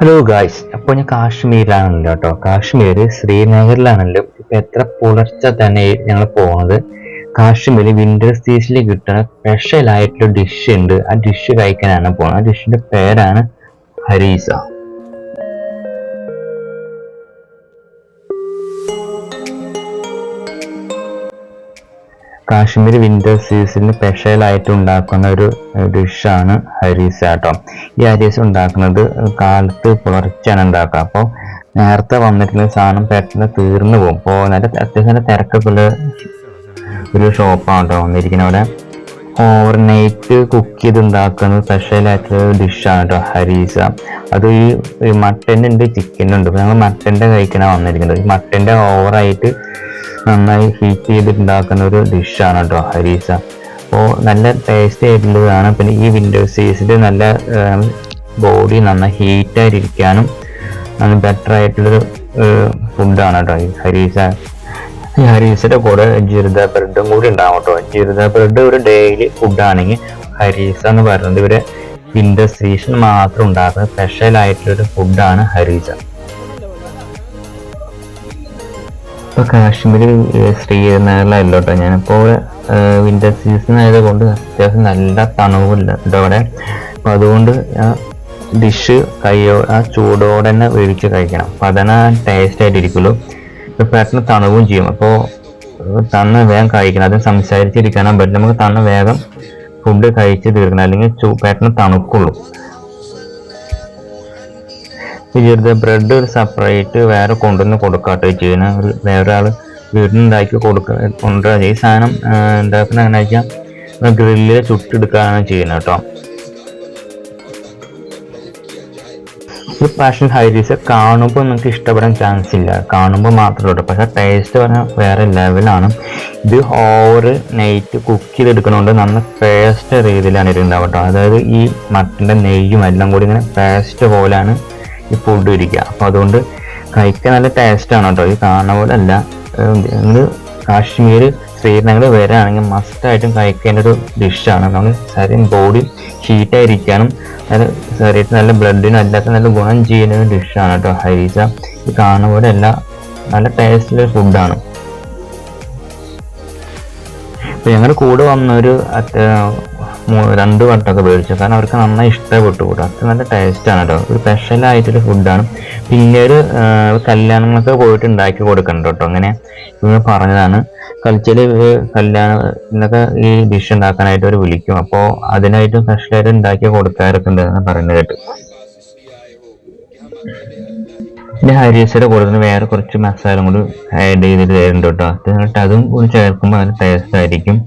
Hello guys അപ്പോൾ ഞാൻ കാശ്മീരിലാണല്ലോ കേട്ടോ കാശ്മീർ ശ്രീനഗറിലാണല്ലോ. ഇപ്പൊ എത്ര പുലർച്ചെ തന്നെ ഞങ്ങൾ പോകുന്നത് കാശ്മീർ വിന്റർ സീസണിൽ കിട്ടുന്ന സ്പെഷ്യൽ ആയിട്ടുള്ള ഡിഷ് ഉണ്ട് ആ ഡിഷ് കഴിക്കാനാണ് പോകുന്നത് ആ ഡിഷിന്റെ പേരാണ് ഹരീസ. കാശ്മീർ വിന്റർ സീസണിൽ സ്പെഷ്യലായിട്ട് ഉണ്ടാക്കുന്ന ഒരു ഡിഷാണ് ഹരീസ കേട്ടോ ഈ ഹരീസ് ഉണ്ടാക്കുന്നത് കാലത്ത് പുലർച്ചെയാണ് ഉണ്ടാക്കുക. അപ്പോൾ നേരത്തെ വന്നിട്ടുള്ള സാധനം പെട്ടെന്ന് തീർന്നു പോകും. അപ്പോൾ നല്ല അത്യാവശ്യം നല്ല ഒരു ഷോപ്പാണ് കേട്ടോ വന്നിരിക്കുന്നത്. അവിടെ ഓവർനൈറ്റ് കുക്ക് ചെയ്ത് ഉണ്ടാക്കുന്ന സ്പെഷ്യലായിട്ടുള്ള ഡിഷാണ് കേട്ടോ ഹരീസ. അത് ഈ മട്ടന്റെ മട്ടൻ ഉണ്ട് ചിക്കന്റെ ഉണ്ട്. ഞങ്ങൾ മട്ടന്റെ കഴിക്കണ വന്നിരിക്കുന്നത്. മട്ടന്റെ ഓവറായിട്ട് നന്നായി ഹീറ്റ് ചെയ്തിട്ടുണ്ടാക്കുന്ന ഒരു ഡിഷാണ് കേട്ടോ ഹരീസ. അപ്പോൾ നല്ല ടേസ്റ്റ് ആയിട്ടുള്ളതാണ്. പിന്നെ ഈ വിൻഡോ സീസിൽ നല്ല ബോഡി നന്നായി ഹീറ്റായിട്ടിരിക്കാനും നല്ല ബെറ്റർ ആയിട്ടുള്ളൊരു ഫുഡാണ് കേട്ടോ ഈ ഹരീസ. ഈ ഹരീസയുടെ കൂടെ ജിർദ ബ്രെഡും കൂടി ഉണ്ടാവും കേട്ടോ ജിർദ ബ്രെഡ് ഒരു ഡെയിലി ഫുഡാണെങ്കിൽ ഹരീസ എന്ന് പറയുന്നത് ഇവരെ വിൻഡോ സീസൺ മാത്രം ഉണ്ടാക്കുന്ന സ്പെഷ്യൽ ആയിട്ടുള്ളൊരു ഫുഡാണ് ഹരീസ. ഇപ്പൊ കാശ്മീർ ശ്രീനഗറിലല്ലോ കേട്ടോ ഞാനിപ്പോൾ വിന്റർ സീസൺ ആയതുകൊണ്ട് അത്യാവശ്യം നല്ല തണുവില്ല കേട്ടോ അവിടെ അപ്പൊ അതുകൊണ്ട് ആ ഡിഷ് കയ്യോ ആ ചൂടോടെ തന്നെ വേവിച്ച് കഴിക്കണം. അപ്പൊ അതാണ് ടേസ്റ്റ് ആയിട്ടിരിക്കുള്ളൂ. ഇപ്പൊ പെട്ടെന്ന് തണുവും ചെയ്യും. അപ്പോൾ തണ്ണ് വേഗം കഴിക്കണം. അത് സംസാരിച്ചിരിക്കാനും പറ്റും നമുക്ക് തണ്ണ് വേഗം ഫുഡ് കഴിച്ച് തീർക്കണം. അല്ലെങ്കിൽ പെട്ടെന്ന് തണുക്കുള്ളൂ. ചെറുത് ബ്രെഡ് ഒരു സെപ്പറേറ്റ് വേറെ കൊണ്ടുവന്ന് കൊടുക്കാട്ടോ ചെയ്യുന്ന. ഒരു വേറെ ആൾ വീട്ടിൽ ഉണ്ടാക്കി കൊടുക്ക കൊണ്ടുവരാ. ഈ സാധനം ഉണ്ടാക്കുന്ന എങ്ങനെ വെച്ചാൽ ഗ്രില്ലിൽ ചുട്ടെടുക്കാനാണ് ചെയ്യുന്നത് കേട്ടോ ഈ പാഷൻ ഹൈരീസ് കാണുമ്പോൾ നിങ്ങൾക്ക് ഇഷ്ടപ്പെടാൻ ചാൻസ് ഇല്ല. കാണുമ്പോൾ മാത്രമേ ഉള്ളൂ. പക്ഷേ ടേസ്റ്റ് പറഞ്ഞാൽ വേറെ ലെവലാണ് ഇത് ഓവർ നൈറ്റ് കുക്ക് ചെയ്തെടുക്കണോണ്ട് നല്ല പേസ്റ്റ് രീതിയിലാണ് കേട്ടോ അതായത് ഈ മട്ടന്റെ നെയ്യും എല്ലാം കൂടി ഇങ്ങനെ പേസ്റ്റ് പോലെയാണ് ഇരിക്കുക അപ്പോൾ അതുകൊണ്ട് കഴിക്കാൻ നല്ല ടേസ്റ്റാണ് കേട്ടോ. ഈ കാണുന്ന പോലെ അല്ല നിങ്ങൾ കാശ്മീർ ശ്രീനഗർ വരാണെങ്കിൽ മസ്റ്റായിട്ടും കഴിക്കേണ്ട ഒരു ഡിഷാണ് നമ്മൾ ശരീരം ബോഡി ഹീറ്റായിരിക്കാനും നല്ല ശരീരത്തിന് നല്ല ബ്ലഡിനും എല്ലാത്തിനും നല്ല ഗുണം ചെയ്യുന്ന ഒരു ഡിഷാണ് കേട്ടോ ഹരീസ ഈ കാണുന്ന പോലെ അല്ല നല്ല ടേസ്റ്റുള്ള ഫുഡാണ് ഇപ്പൊ ഞങ്ങളുടെ കൂടെ വന്നൊരു രണ്ട് വട്ടമൊക്കെ മേടിച്ചു കാരണം അവർക്ക് നന്നായി ഇഷ്ടപ്പെട്ടു കൂട്ടോ അത് നല്ല ടേസ്റ്റാണ് കേട്ടോ ഒരു സ്പെഷ്യലായിട്ടൊരു ഫുഡാണ് പിന്നീട് കല്യാണങ്ങളൊക്കെ പോയിട്ട് ഉണ്ടാക്കി കൊടുക്കണം കേട്ടോ അങ്ങനെ ഇവർ പറഞ്ഞതാണ് കൾച്ചറിൽ കല്യാണത്തിനൊക്കെ ഈ ഡിഷ് ഉണ്ടാക്കാനായിട്ട് അവർ വിളിക്കും. അപ്പോൾ അതിനായിട്ട് സ്പെഷ്യലായിട്ട് ഉണ്ടാക്കി കൊടുക്കാറൊക്കെ ഉണ്ടെന്ന് പറയുന്നത് കേട്ടു. പിന്നെ ഹരീസയുടെ കൂടെ വേറെ കുറച്ച് മസാല കൂടി ആഡ് ചെയ്തിട്ട് തരുന്നുണ്ട് കേട്ടോ അതും കൂടി ചേർക്കുമ്പോൾ നല്ല ടേസ്റ്റ് ആയിരിക്കും.